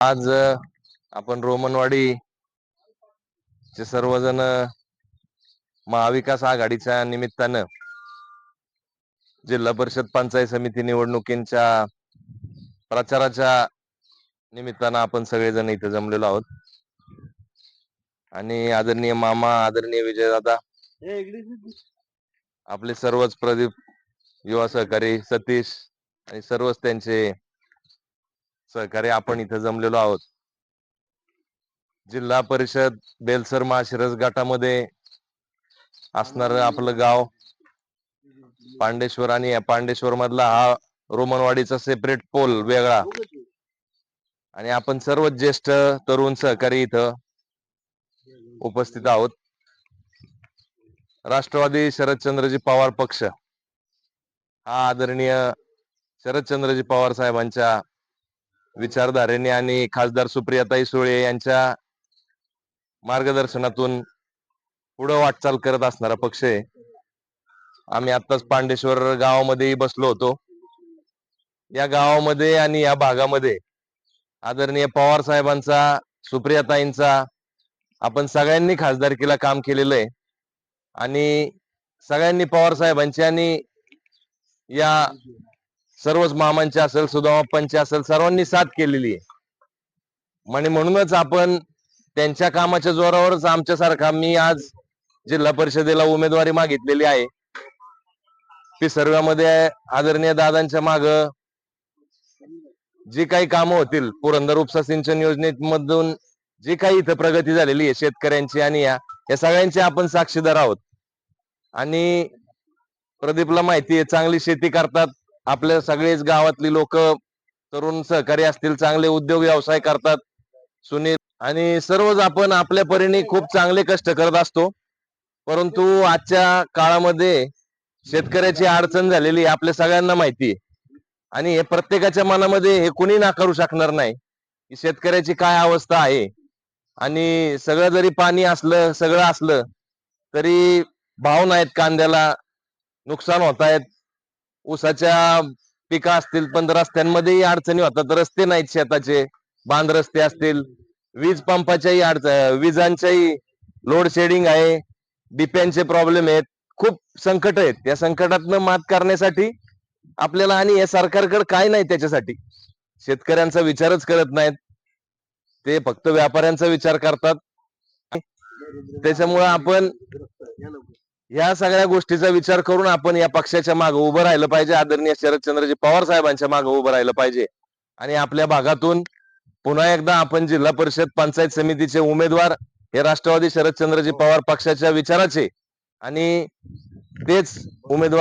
आज आपण रोमनवाडी चे सर्वजण महाविकास आघाडीच्या निमित्तानं जिल्हा परिषद पंचायत समिती निवडणुकींच्या प्रचाराच्या निमित्तानं आपण सगळेजण इथे जमलेलो आहोत. आणि आदरणीय मामा आदरणीय विजयदादा आपले सर्वच प्रदीप युवा सहकारी सतीश आणि सर्वच त्यांचे सहकारी आपण इथे जमलेलो आहोत. जिल्हा परिषद बेलसर माशिरस गटामध्ये असणार आपलं गाव पांडेश्वर आणि पांडेश्वर मधला हा रोमनवाडीचा सेपरेट पोल वेगळा. आणि आपण सर्व ज्येष्ठ तरुण सहकारी इथं उपस्थित आहोत. राष्ट्रवादी शरदचंद्रजी पवार पक्ष हा आदरणीय शरदचंद्रजी पवार साहेबांच्या विचारधारेने आणि खासदार सुप्रियाताई सुळे यांच्या मार्गदर्शनातून पुढे वाटचाल करत असणारा पक्ष आहे. आम्ही आत्ताच पांडेश्वर गावामध्ये बसलो होतो. या गावामध्ये आणि या भागामध्ये आदरणीय पवार साहेबांचा सुप्रियाताईंचा आपण सगळ्यांनी खासदारकीला काम केलेलं आहे. आणि सगळ्यांनी पवार साहेबांची आणि या सर्वच मामांची असेल सुदामाप्पांची असेल सर्वांनी साथ केलेली आहे. आणि म्हणूनच आपण त्यांच्या कामाच्या जोरावरच आमच्यासारखा मी आज जिल्हा परिषदेला उमेदवारी मागितलेली आहे. ती सर्वांमध्ये आदरणीय दादांच्या माग जी काही कामं होतील पुरंदर उपसा सिंचन योजनेमधून जी काही इथं प्रगती झालेली आहे शेतकऱ्यांची आणि या या सगळ्यांची आपण साक्षीदार आहोत. आणि प्रदीपला माहिती आहे चांगली शेती करतात. आपल्या सगळेच गावातली लोक तरुण सहकारी असतील चांगले उद्योग व्यवसाय करतात सुनील. आणि सर्वच आपण आपल्या परीने खूप चांगले कष्ट करत असतो. परंतु आजच्या काळामध्ये शेतकऱ्याची अडचण झालेली आपल्या सगळ्यांना माहिती आहे. आणि हे प्रत्येकाच्या मनामध्ये हे कुणी नाकारू शकणार नाही. की शेतकऱ्याची काय अवस्था आहे? आणि सगळं जरी पाणी असलं सगळं असलं तरी भाव नाहीत कांद्याला नुकसान होत आहेत. ऊसाच्या पिका असतील पण रस्त्यांमध्येही अडचणी होतात. रस्ते नाहीत शेताचे बांध रस्ते असतील. वीज पंपाच्याही अडचण विजांच्याही लोड शेडिंग आहे. डिप्यांचे प्रॉब्लेम आहेत. खूप संकट आहेत. या संकटातनं मात करण्यासाठी आपल्याला आणि या सरकारकडे काय नाही त्याच्यासाठी. शेतकऱ्यांचा विचारच करत नाहीत. ते फक्त व्यापाऱ्यांचा विचार करतात. त्याच्यामुळे आपण या सगळ्या गोष्टीचा विचार करून आपण या पक्षाच्या मागे उभं राहिलं पाहिजे. आदरणीय शरदचंद्रजी पवार साहेबांच्या मागे उभं राहिलं पाहिजे. आणि आपल्या भागातून पुन्हा एकदा आपण जिल्हा परिषद पंचायत समितीचे उमेदवार हे राष्ट्रवादी शरदचंद्रजी पवार पक्षाच्या विचाराचे आणि तेच उमेदवार